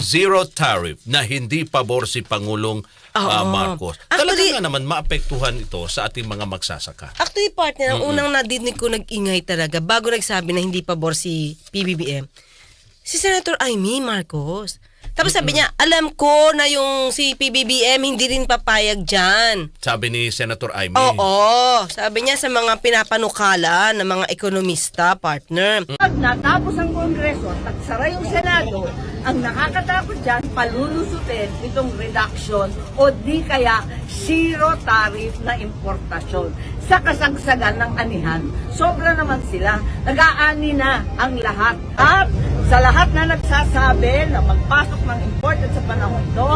Zero tariff na hindi pabor si Pangulong Oo. Marcos. Talaga Actually- nga naman maapektuhan ito sa ating mga magsasaka. Actually, partner, ang unang nadinig ko nag-ingay talaga bago nagsabi na hindi pabor si PBBM, si Senator Amy Marcos. Tapos sabi niya, alam ko na yung si PBBM hindi rin papayag dyan. Sabi ni Senator Amy. Oo, sabi niya sa mga pinapanukala ng mga ekonomista, partner. Pag natapos ang Kongreso at nagsara yung Senado, ang nakakatakot dyan, palulusutin itong reduction o di kaya zero tariff na importasyon. Sa kasagsagan ng anihan, sobra naman sila. Nag-aani na ang lahat. At sa lahat na nagsasabi na magpasok ng import at sa panahon to,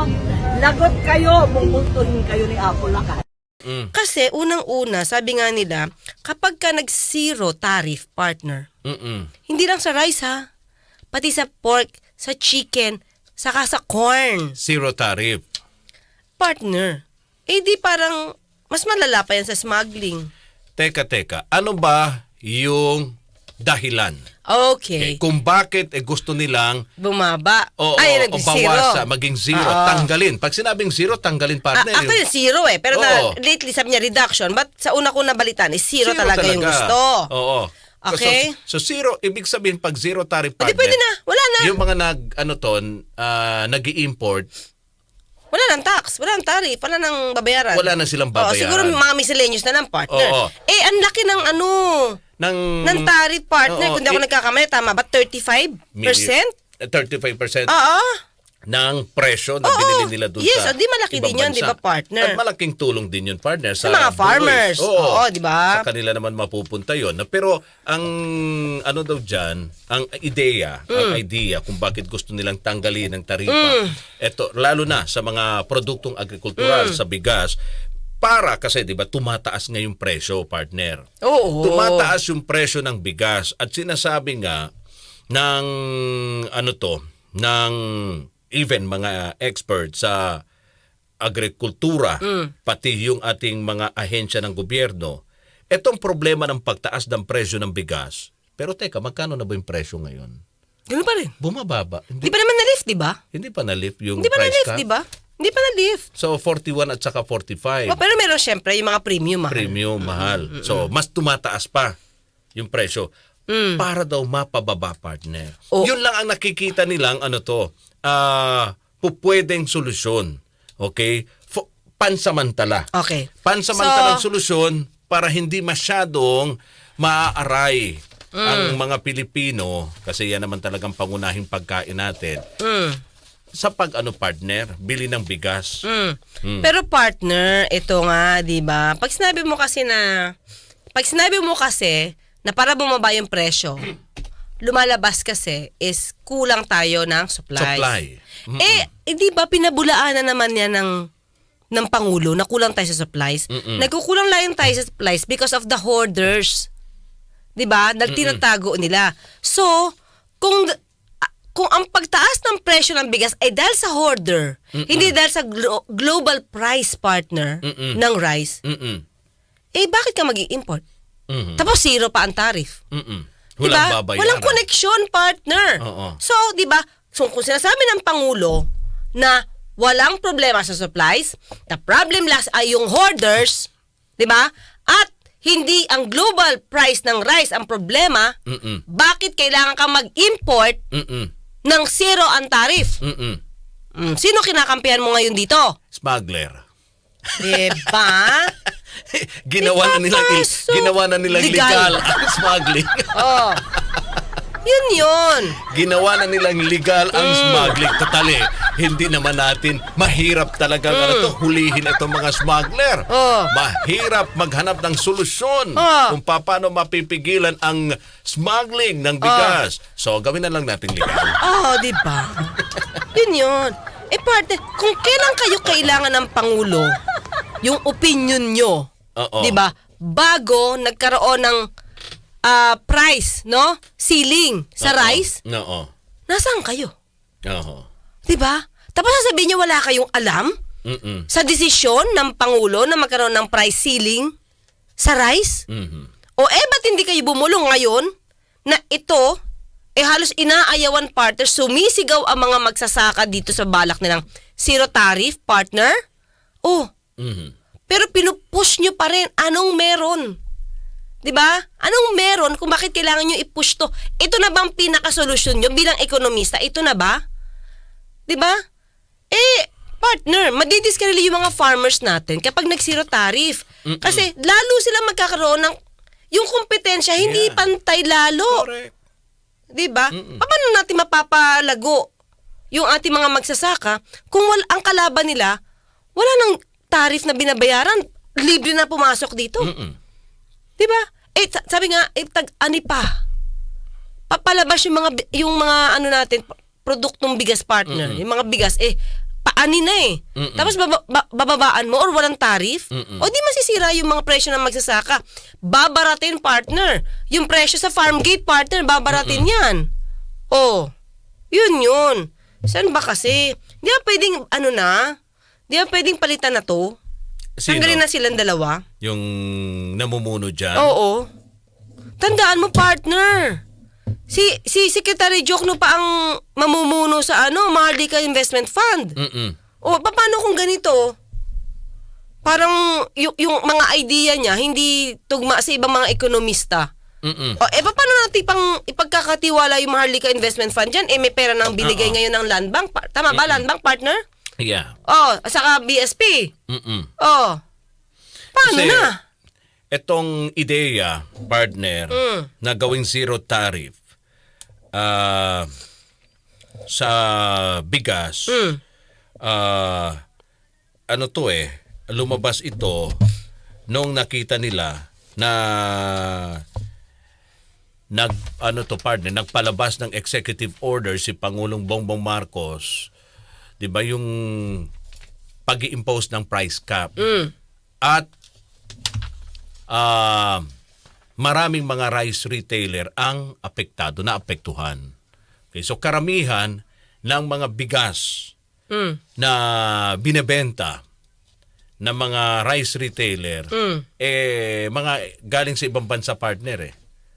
lagot kayo, bubuntuhin kayo ni Apo Lacan. Mm, Kasi unang-una, sabi nga nila, kapag ka nag-zero tariff, partner, mm-mm. hindi lang sa rice ha, pati sa pork, sa chicken, saka sa corn. Zero tariff. Partner, eh di parang mas malala pa yan sa smuggling. Teka, teka. Ano ba yung dahilan? Okay. Eh, kung bakit eh, gusto nilang Bumaba. o, Ay, o, nag-zero. bawasa, maging zero, Oo. tanggalin. Pag sinabing zero, tanggalin Ah, partner. actually, zero eh. Pero na, Oo. lately sabi niya reduction. But sa una ko nabalitaan, is zero, talaga, yung gusto. Oo. Okay. So, so zero, ibig sabihin pag zero tariff O, di partner. pwede na. Wala na. Yung mga nag, ano ton, ah, nag-i-import, Wala nang tax. Wala nang tariff. Wala nang babayaran. Wala na silang Oo, babayaran. siguro mga miscellaneous na lang, partner. Oo. Eh, ang laki ng ano, ng... ng tariff, partner. Oo, Kung di ako eh, nagkakamali, tama ba? 35%? million- eh, 35% Oo. Ng presyo na Oo. binili nila doon Yes, sa o, di malaki ibang din yun, bansa. di ba, partner? At malaking tulong din yun, partner. Sa, Sa mga buhay. farmers. Oo, di ba? Sa kanila naman mapupunta yun. Na- Pero ang ano daw dyan, ang ideya, ang Mm. idea kung bakit gusto nilang tanggalin ang tarifa, eto, lalo na sa mga produktong agrikultural, Mm. sa bigas, para kasi 'di ba tumataas nga yung presyo partner. Oo. Tumataas yung presyo ng bigas at sinasabi nga ng ano to, ng even mga experts sa agrikultura, pati yung ating mga ahensya ng gobyerno, etong problema ng pagtaas ng presyo ng bigas. Pero teka, magkano na ba yung presyo ngayon? Ganun pa rin. Bumababa. Di Hindi, pa naman na-lift, di ba? hindi pa na-lift yung Hindi pa price na-lift, di ba? Hindi pa na-lift. So 41 at saka 45. Oh, pero meron syempre yung mga premium, mahal. premium mahal. So, mas tumataas pa yung presyo. Para daw mapababa partner. Oh. Yun lang ang nakikita nilang ano to, ah pupwedeng solusyon. Okay? Fo- pansamantala. Okay. Pansamantalang So- solusyon para hindi masyadong maaaray ang mga Pilipino kasi yan naman talagang pangunahing pagkain natin Mm. sa pag ano partner, bili ng bigas. Mm. Pero partner, ito nga, 'di ba? Pag sinabi mo kasi na pag sinabi mo kasi na para bumaba yung presyo, lumalabas kasi is kulang tayo ng supplies. Supply. Mm-mm. Eh, eh, 'di ba pinabulaanan naman yan ng ng pangulo na kulang tayo sa supplies. Mm-mm. Nagkukulang lang tayo sa supplies because of the hoarders. 'Di ba? Nagtinatago nila. So, kung kung ang pagtaas ng presyo ng bigas ay dahil sa hoarder, hindi dahil sa glo- global price partner Mm-mm. ng rice, Mm-mm. eh bakit ka mag Mhm. Tapos zero pa ang tariff. Mm-mm. Walang ba? babayaran. Walang connection, partner. Oo. So, di ba? So, kung sinasabi ng Pangulo na walang problema sa supplies, the problem last ay yung hoarders, di ba? At hindi ang global price ng rice ang problema, Mm-mm. bakit kailangan ka mag-import Mm-mm. ng zero ang tariff? Mm-mm. Mm, sino kinakampihan mo ngayon dito? Smuggler. Di ba? ginawa na nilang il- Ipapasok. ginawa na nilang Legal. legal ang smuggling. oh. Yun yun. ginawa na nilang legal ang Mm. smuggling. Totally, hindi naman natin mahirap talaga ano to, hulihin itong mga smuggler. Mm. Oh. Mahirap maghanap ng solusyon Oh. kung paano mapipigilan ang smuggling ng bigas. So, gawin na lang natin legal. Oo, di ba? Yun yun. Eh, parte, kung kailan kayo kailangan ng Pangulo, yung opinion nyo, Oo. di ba? Bago nagkaroon ng ah, price, no? Ceiling sa Oo. rice, Oo. nasaan kayo? Oo. Di ba? Tapos sasabihin nyo wala kayong alam Mm-mm. sa desisyon ng Pangulo na magkaroon ng price ceiling sa rice? Mhm. O eh, ba't hindi kayo bumulong ngayon na ito, eh halos inaayawan partner, sumisigaw ang mga magsasaka dito sa balak nilang zero tariff partner. Oh, Mhm. Pinupush nyo pa rin. Anong meron? 'Di ba? Anong meron kung bakit kailangan nyo i-push to? Ito na bang pinakasolusyon nyo bilang ekonomista? Ito na ba? 'Di ba? Eh, partner, madidiskarili yung mga farmers natin kapag nag-zero tariff. Kasi lalo sila magkakaroon ng yung kompetensya hindi Yeah. pantay lalo. Correct. 'Di ba? Paano natin mapapalago yung ating mga magsasaka kung wal ang kalaban nila wala nang tarif na binabayaran, libre na pumasok dito. Mm-mm. 'Di ba? Eh sa- sabi nga, eh tag ani pa. Papalabas yung mga yung mga ano natin produktong bigas partner, yung mga bigas eh paani na eh. Tapos baba- ba- bababaan mo or walang tarif, o di masisira yung mga presyo ng magsasaka. Babaratin partner. Yung presyo sa farm gate partner, babaratin yan. Oh, yun yun. Saan ba kasi? Di ba pwedeng, ano na? Di ba pwedeng palitan na to? Sino? Tanggalin na silang dalawa? Yung namumuno dyan? Oo. Tandaan mo, partner. Si si Secretary Jokno pa ang mamumuno sa ano, Mahardika Investment Fund. Mm-mm. O paano kung ganito? Parang yung, yung mga idea niya hindi tugma sa ibang mga ekonomista. Mm-mm. O eh paano natin pang ipagkakatiwala yung Maharlika Investment Fund diyan? Eh may pera nang binigay Oo. ngayon ng Land Bank. Tama ba Land Bank partner? Yeah. Oh, saka BSP. Mm-mm. Oh. Paano Kasi, na? Etong ideya, partner, Mm. na gawing zero tariff ah, sa bigas, Mm. ah, ano to eh, lumabas ito nung nakita nila na nag ano to partner nagpalabas ng executive order si Pangulong Bongbong Marcos 'di ba yung pag-impose ng price cap Mm. at ah, maraming mga rice retailer ang apektado na apektuhan. Okay, so karamihan ng mga bigas Mm. na binebenta ng mga rice retailer Mm. eh mga galing sa ibang bansa partner eh.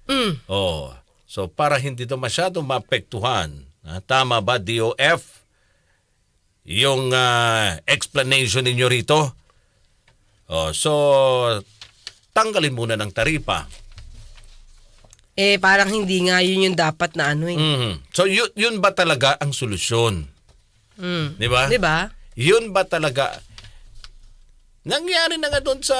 Mm. Oh. So para hindi to masyado maapektuhan, ah, tama ba DOF? Yung ah, explanation ninyo rito? Oh, so tanggalin muna ng taripa. Eh, parang hindi nga yun yung dapat na ano eh. Mhm. So yun, yun ba talaga ang solusyon? Mm. Di ba? Di ba? Yun ba talaga? Nangyari na nga doon sa,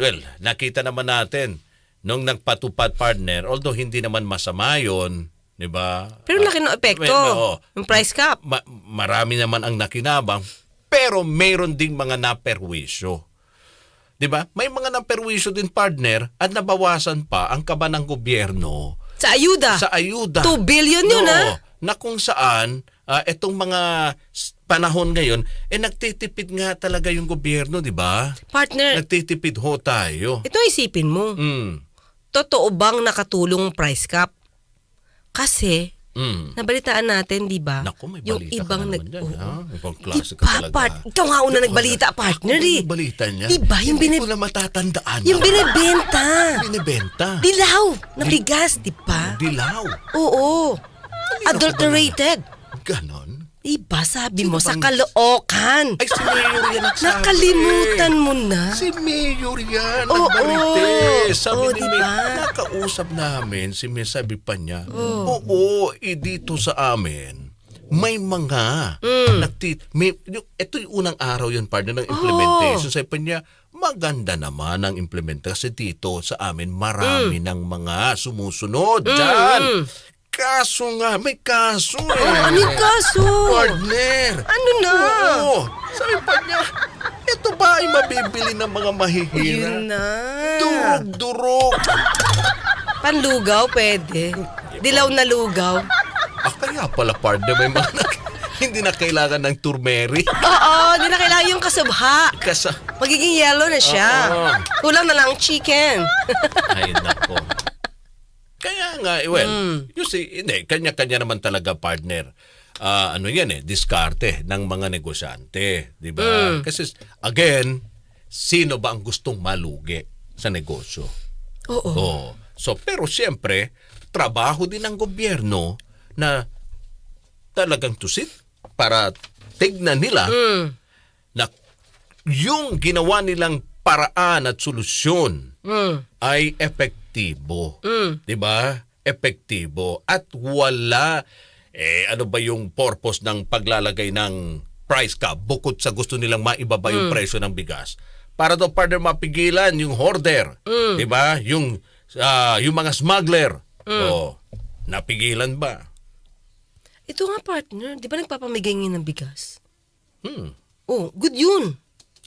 well, nakita naman natin nung nagpatupad partner, although hindi naman masama yun, di ba? Pero laki ng epekto. Well, oo. Yung price cap. Ma- marami naman ang nakinabang, pero mayroon ding mga naperwisyo. 'Di ba? May mga naperwisyo din partner at nabawasan pa ang kaba ng gobyerno Sa ayuda. sa ayuda. 2 billion yun, Oo, ah. Na kung saan ah, itong mga panahon ngayon eh nagtitipid nga talaga yung gobyerno, 'di ba? Partner, Nagtitipid ho tayo. ito isipin mo. Mm. Totoo bang nakatulong price cap? Kasi, Mm. nabalitaan natin, di ba? Naku, may yung balita ibang ka nag... dyan, Oo. ha? Ibang klase ka talaga. part, ikaw nga una nagbalita, partner Ano eh. yung balita niya? Di ba, yung, Hindi binib- ko na matatandaan. yung binibenta. Binibenta. Dilaw na bigas, di ba? Dilaw. Oo. Ba Adulterated. Ganon. Diba, sabi Sino mo, sa bang-. Ay, si Mayor yan. Nakalimutan mo na. Si Mayor yan, Oo. nagbarites. Sabi Oo, ni diba? Mayor, nakausap namin, si Mayor, sabi pa niya, oo, eh, dito sa amin, may mga, Mm. nagti, may, yung, ito yung unang araw yun, partner, ng implementation. Sabi pa niya, maganda naman ang implementation kasi dito sa amin, marami Mm. ng mga sumusunod dyan. Kaso nga, may kaso eh. Ano yung kaso? Partner! Ano na? Oo. Sabi pa niya, ito ba ay mabibili ng mga mahihira? Yun na. Durog-durog. Panlugaw, pwede. Dilaw na lugaw. Ah, kaya pala partner, may mga hindi na kailangan ng turmeric. Oo, di na kailangan yung kasubha. Kasa, Magiging yellow na siya. Oo. Kulang na lang chicken. ay nako. Kaya nga, eh, well, Mm. you see, hindi, kanya-kanya naman talaga partner. Ah, ano yan eh, diskarte ng mga negosyante, di ba? Mm. Kasi, again, sino ba ang gustong malugi sa negosyo? Oo. Oo. So, pero siyempre, trabaho din ng gobyerno na talagang tusit para tignan nila Mm. na yung ginawa nilang paraan at solusyon Mm. ay epektibo. Mm. 'Di ba? Epektibo at wala eh ano ba yung purpose ng paglalagay ng price cap bukod sa gusto nilang maibaba yung presyo ng bigas para daw partner mapigilan yung hoarder, 'di ba? Yung ah, yung mga smuggler. Oh, napigilan ba? Ito nga partner, di ba nagpapamigay ng bigas? Hmm. Oh, good yun.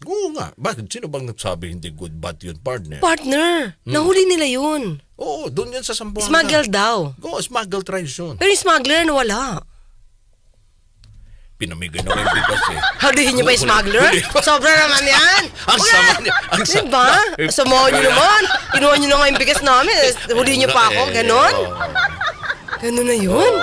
Oo nga. Bakit? Sino bang nagsabi hindi good bad yun, partner? Partner, nahuli nila yun. Oo, doon yan sa Sambuanga. Smuggle daw. Oo, smuggle tries yun. Pero yung smuggler nawala. Pinamigay na yung bigas eh. Halihin niyo ba yung smuggler? Sobra naman yan. Ang Wala. sama niya. Ang sama. Diba? Samahan niyo naman. Kinuha niyo na nga yung bigas namin. Hulihin niyo pa ako. Ganon? Oo. Ganon na yun.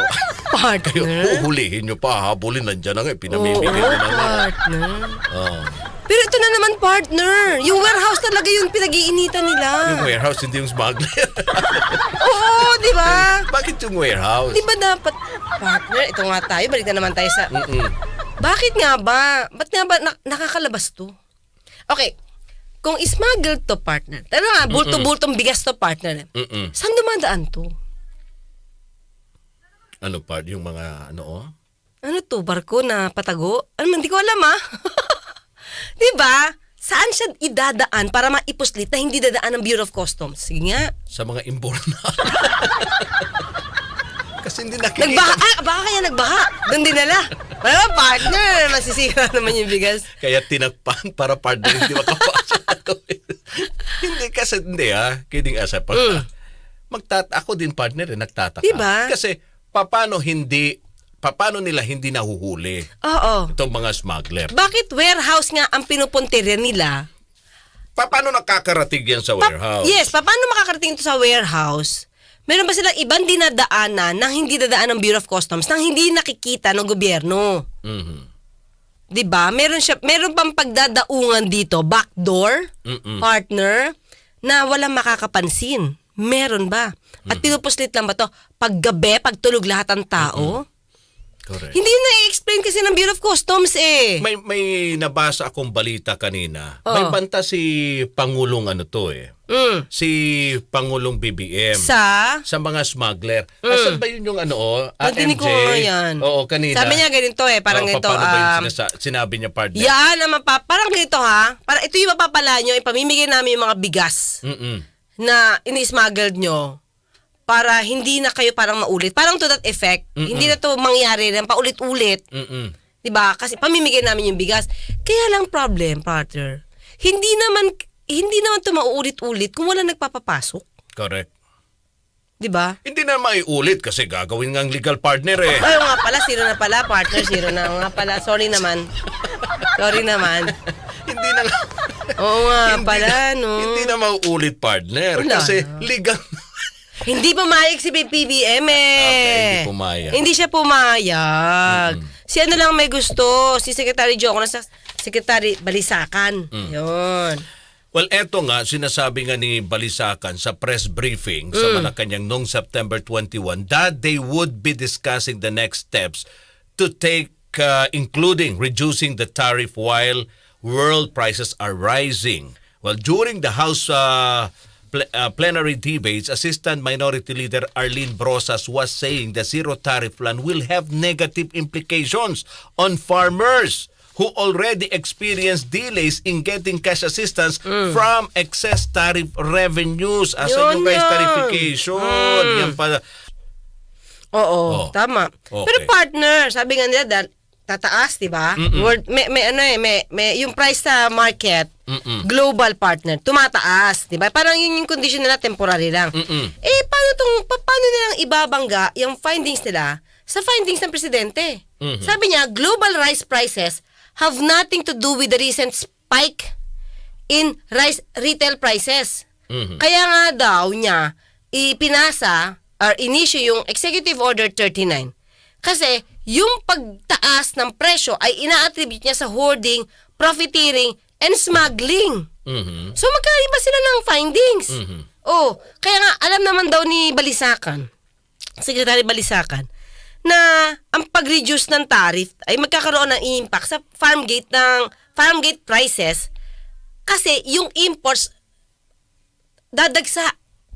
Kayo, Partner. huhulihin nyo pa, habulin nandiyan na nga, eh, Oo, pinamimigay nyo na nga. partner. Oo. Pero ito na naman, partner. Yung warehouse talaga yung pinag-iinitan nila. Yung warehouse, hindi yung smuggler. Oo, di ba? Bakit yung warehouse? Di ba dapat, partner, ito nga tayo, balik na naman tayo sa... Mm-mm. Bakit nga ba? Ba't nga ba na- nakakalabas to? Okay, kung smuggled to partner, tara nga, bulto-bultong bigas to partner, Mm-mm. saan dumadaan to? Ano pa, yung mga ano oh? Ano to, barko na patago? Ano, hindi ko alam ah. di ba? Saan siya idadaan para maipuslit na hindi dadaan ng Bureau of Customs? Sige nga. Sa mga imborna. Kasi hindi nakikita. Nagbaha, ah, baka kaya nagbaha. Doon din nila. Wala ba, partner? Masisira naman yung bigas. Kaya tinakpan para partner hindi makapasok. hindi kasi, hindi ah. Kidding aside. Pag, magtat ako din partner eh, nagtataka. Mm. Diba? Kasi, paano hindi, paano nila hindi nahuhuli Oo. itong mga smuggler? Bakit warehouse nga ang pinupuntirya nila? Pa- paano nakakarating yan sa Pa- warehouse? yes, pa- paano makakarating ito sa warehouse? Meron ba silang ibang dinadaanan nang hindi dadaan ng Bureau of Customs nang hindi nakikita ng gobyerno? Mhm. 'Di ba? Meron siya meron pang pagdadaungan dito, backdoor, Mm-mm. partner na walang makakapansin. Meron ba? At pinupuslit lang ba to paggabi, pagtulog lahat ng tao? Correct. Hindi na i-explain kasi ng Bureau of Customs eh. May may nabasa akong balita kanina. Oo. May banta si Pangulong ano to eh. Mm. Si Pangulong BBM. Sa sa mga smuggler. Asan ba yun yung ano, oh, ah, Nadinig MJ? ko yan. Oo, kanina. Sabi niya ganito eh, parang Oo, ganito. paano ba yung um, sinasa- sinabi niya, partner? Yan ang mapa, parang ganito ha. Para ito yung mapapala nyo, ipamimigay namin yung mga bigas Mm-mm. na ini-smuggled nyo para hindi na kayo parang maulit. Parang to that effect. Hindi na to mangyari ng paulit-ulit. Mm-mm. 'Di ba? Kasi pamimigay namin yung bigas. Kaya lang problem, partner. Hindi naman hindi naman to mauulit-ulit kung wala nagpapapasok. Correct. 'Di ba? Hindi na maiulit kasi gagawin ang legal partner eh. Ay, nga pala, zero na pala, partner, zero na. Nga pala, sorry naman. Sorry naman. hindi na Oo nga hindi pala, na, no. Hindi na mauulit partner Wala kasi na. legal. Hindi pumayag si PBBM eh. Okay, hindi pumayag. Hindi siya pumayag. Si ano lang may gusto, si Secretary Joko na sa Secretary Balisakan. Mm. Yun. Well, eto nga, sinasabi nga ni Balisakan sa press briefing sa Malacanang noong September 21 that they would be discussing the next steps to take, uh, including reducing the tariff while world prices are rising. Well, during the House uh, pl- uh, plenary debates, Assistant Minority Leader Arlene Brosas was saying the zero tariff plan will have negative implications on farmers who already experienced delays in getting cash assistance from excess tariff revenues. Asa Yun yung guys tarification? Yan pala. Oo, Oh. tama. Okay. Pero partner, sabi nga nila, tataas, di ba? World, may, may ano eh, may, may, yung price sa market, Mm-mm. global partner, tumataas, di ba? Parang yun yung condition nila, temporary lang. Mm-mm. Eh, paano, tong, pa, paano nilang ibabangga yung findings nila sa findings ng presidente? Mhm. Sabi niya, global rice prices have nothing to do with the recent spike in rice retail prices. Mhm. Kaya nga daw niya ipinasa or inisyo yung Executive Order 39. Kasi yung pagtaas ng presyo ay ina-attribute niya sa hoarding, profiteering, and smuggling. Mhm. So magkaiba sila ng findings. Oh, kaya nga alam naman daw ni Balisakan, Secretary Balisakan, na ang pag-reduce ng tariff ay magkakaroon ng impact sa farm gate ng farm gate prices kasi yung imports dadagsa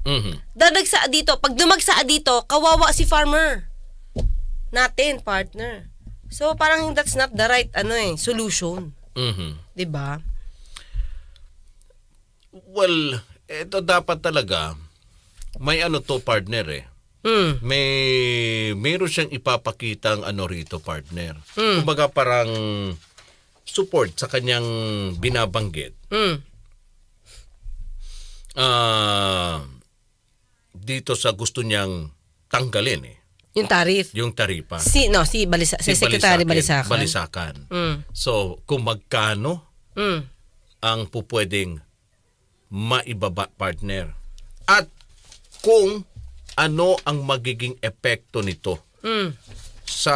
Mhm. dadagsa dito pag dumagsa dito kawawa si farmer natin partner so parang that's not the right ano eh solution Mhm. 'di ba Well, ito dapat talaga may ano to partner eh. mm. May meron siyang ipapakitang ano rito partner. Mm. Kumbaga parang support sa kanyang binabanggit. Mm. Ah, dito sa gusto niyang tanggalin eh, yung tariff yung taripa. si no si Balisa si, Secretary Balisacan Balisakan. Mm. So, kung magkano Mm. ang pupwedeng maibaba partner at kung ano ang magiging epekto nito Mm. sa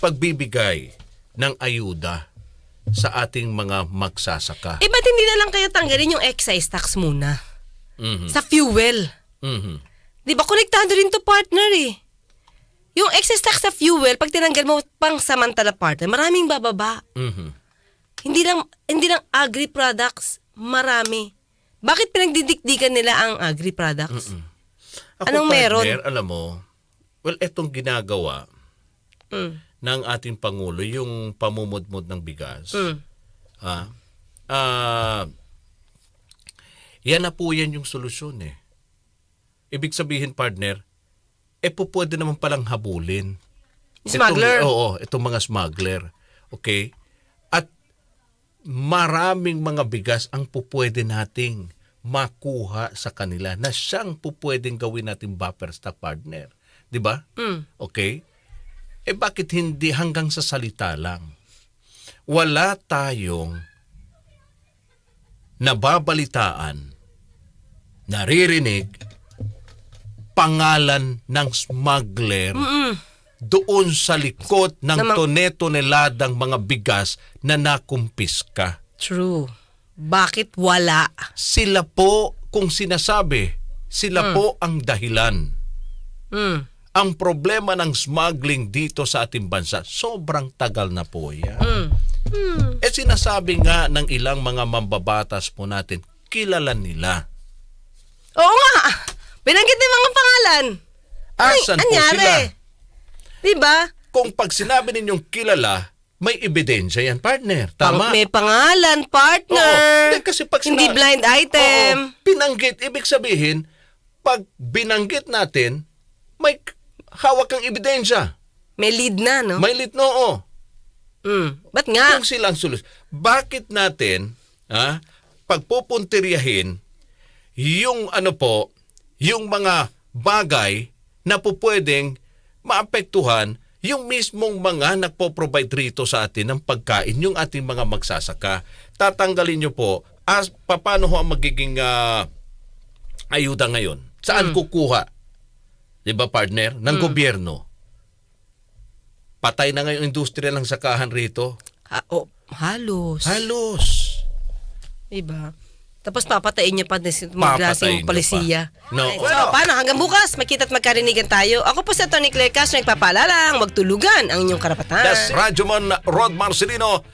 pagbibigay ng ayuda sa ating mga magsasaka. Eh, ba't hindi na lang kayo tanggalin yung excise tax muna? Mhm. Sa fuel. Mhm. Di ba, konektado rin to partner eh. Yung excess tax sa fuel, pag tinanggal mo pang samantala partner, maraming bababa. Mhm. Hindi lang, hindi lang agri products, marami. Bakit pinagdidikdikan nila ang agri products? Ako, Anong meron? partner, alam mo, well, etong ginagawa Mm. ng ating Pangulo, yung pamumudmod ng bigas, Mm. Ah, ah, yan na po yan yung solusyon eh. Ibig sabihin, partner, eh po pwede naman palang habulin. Smuggler. Itong, oo, itong mga smuggler. Okay? At maraming mga bigas ang pupwede nating makuha sa kanila na siyang pupwedeng gawin natin buffer stock partner. 'Di ba? Mm. Okay? Eh bakit hindi hanggang sa salita lang? Wala tayong nababalitaan, naririnig, pangalan ng smuggler Mm. doon sa likod ng Namang- tone-toneladang mga bigas na nakumpiska. True. Bakit wala? Sila po, kung sinasabi, sila po ang dahilan. Mm. Ang problema ng smuggling dito sa ating bansa, sobrang tagal na po yan. Mm. Mm. Eh sinasabi nga ng ilang mga mambabatas po natin, kilala nila. Oo nga. Binanggit yung mga pangalan. Asan po anyari? sila? Diba? Kung pag sinabi ninyong kilala, may ebidensya yan, partner. Pang- Tama? may pangalan, partner. Oo. Hindi, kasi pag Hindi sina- blind item. Oo, binanggit. Ibig sabihin, pag binanggit natin, may k- hawak kang ebidensya. May lead na, no? May litnoo. Mm. Ba't nga? Kung silang solusyon. Bakit natin, ha, pagpupuntiryahin, yung ano po, yung mga bagay na po pwedeng maapektuhan yung mismong mga nagpo-provide rito sa atin ng pagkain, yung ating mga magsasaka. Tatanggalin nyo po, as, paano ho ang magiging ah, ayuda ngayon? Saan kukuha? Di ba partner? Ng gobyerno. Patay na ngayon industriya ng sakahan rito. Ha- oh, halos. Halos. Diba? Tapos papatayin niya pa din si mga klaseng palisiya. pa. No. Ay, so, paano? Hanggang bukas, makita't magkarinigan tayo. Ako po sa Tony Claire Castro, nagpapaalala, huwag tulugan ang inyong karapatan. That's Radyoman Rod Marcelino